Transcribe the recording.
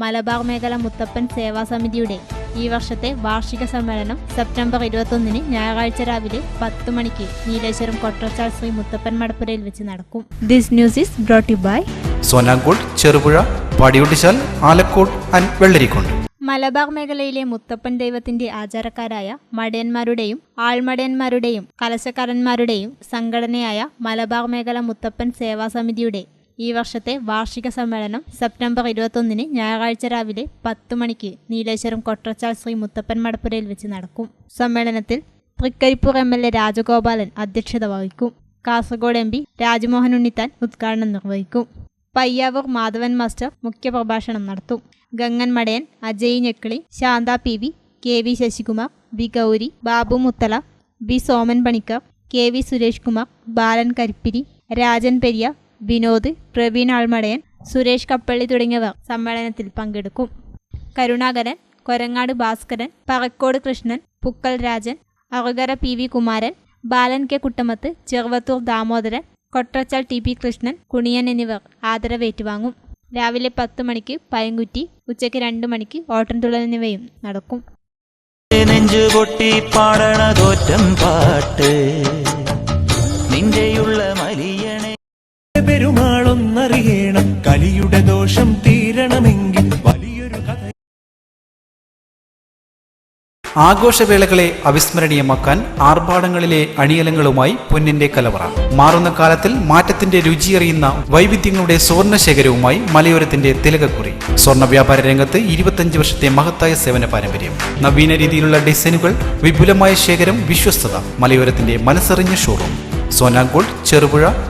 മലബാർ മേഖല മുത്തപ്പൻ സേവാ സമിതിയുടെ ഈ വർഷത്തെ വാർഷിക സമ്മേളനം സെപ്റ്റംബർ ഇരുപത്തൊന്നിന് ഞായറാഴ്ച രാവിലെ പത്ത് മണിക്ക് നീലേശ്വരം കൊട്ടച്ചാൽ ശ്രീ മുത്തപ്പൻ മടപ്പുരയിൽ വെച്ച് നടക്കും. This news is brought by Sonankode Cherupuzha Padiyottuchal Alakode and Vellarikundu Malabar മേഖലയിലെ മുത്തപ്പൻ ദൈവത്തിന്റെ ആചാരക്കാരായ മടയന്മാരുടെയും ആൾമടയന്മാരുടെയും കലശക്കാരന്മാരുടെയും സംഘടനയായ മലബാർ മേഖല മുത്തപ്പൻ സേവാ സമിതിയുടെ ഈ വർഷത്തെ വാർഷിക സമ്മേളനം സെപ്റ്റംബർ ഇരുപത്തൊന്നിന് ഞായറാഴ്ച രാവിലെ പത്ത് മണിക്ക് നീലേശ്വരം കൊട്ടച്ചാൽ ശ്രീ മുത്തപ്പൻ മടപ്പുരയിൽ വെച്ച് നടക്കും. സമ്മേളനത്തിൽ Thrikaripur M L A Rajagopalan അധ്യക്ഷത വഹിക്കും. കാസർഗോഡ് എം പി രാജ്മോഹൻ ഉണ്ണിത്താൻ ഉദ്ഘാടനം നിർവഹിക്കും. പയ്യാവൂർ മാധവൻ മാസ്റ്റർ മുഖ്യപ്രഭാഷണം നടത്തും. Gangan Madayan Ajay Njekkili Shantha P V K V Sasikumar V Gauri Babu Muthala B Soman Panicker K V Suresh Kumar Balan Karippiri Rajan Periya Vinod Praveen Almadayan Suresh Kappalli തുടങ്ങിയവർ സമ്മേളനത്തിൽ പങ്കെടുക്കും. Karunakaran Korangad Bhaskaran Parakkode Krishnan Pukkal Rajan Arukara P V Kumaran Balan K Kuttamath Cheruvathur Damodaran Kottachal T P Krishnan Kuniyan എന്നിവർ ആദരവേറ്റുവാങ്ങും. രാവിലെ പത്ത് മണിക്ക് പയങ്കുറ്റി ഉച്ചയ്ക്ക് രണ്ട് മണിക്ക് ഓട്ടൻതുള്ളൽ എന്നിവയും നടക്കും. നെഞ്ചുപൊട്ടി പാടണതോറ്റം പാട്ട്. നിന്റെയുള്ള പെരുമാളൊന്നറിയണം. കലിയുടെ ദോഷം തീരണമെങ്കിൽ വലിയൊരു കഥ. ആഘോഷവേളകളെ അവിസ്മരണീയമാക്കാൻ ആർഭാടങ്ങളിലെ അണിയലങ്ങളുമായി പൊന്നിന്റെ കലവറ. മാറുന്ന കാലത്തിൽ മാറ്റത്തിന്റെ രുചിയറിയുന്ന വൈവിധ്യങ്ങളുടെ സ്വർണ ശേഖരവുമായി മലയോരത്തിന്റെ തിലകക്കുറി. സ്വർണ വ്യാപാര രംഗത്ത് ഇരുപത്തഞ്ച് വർഷത്തെ മഹത്തായ സേവന പാരമ്പര്യം. നവീന രീതിയിലുള്ള ഡിസൈനുകൾ വിപുലമായ ശേഖരം വിശ്വസ്തത മലയോരത്തിന്റെ മനസ്സറിഞ്ഞ ഷോറൂം സോനാഗോൾഡ് ചെറുപുഴ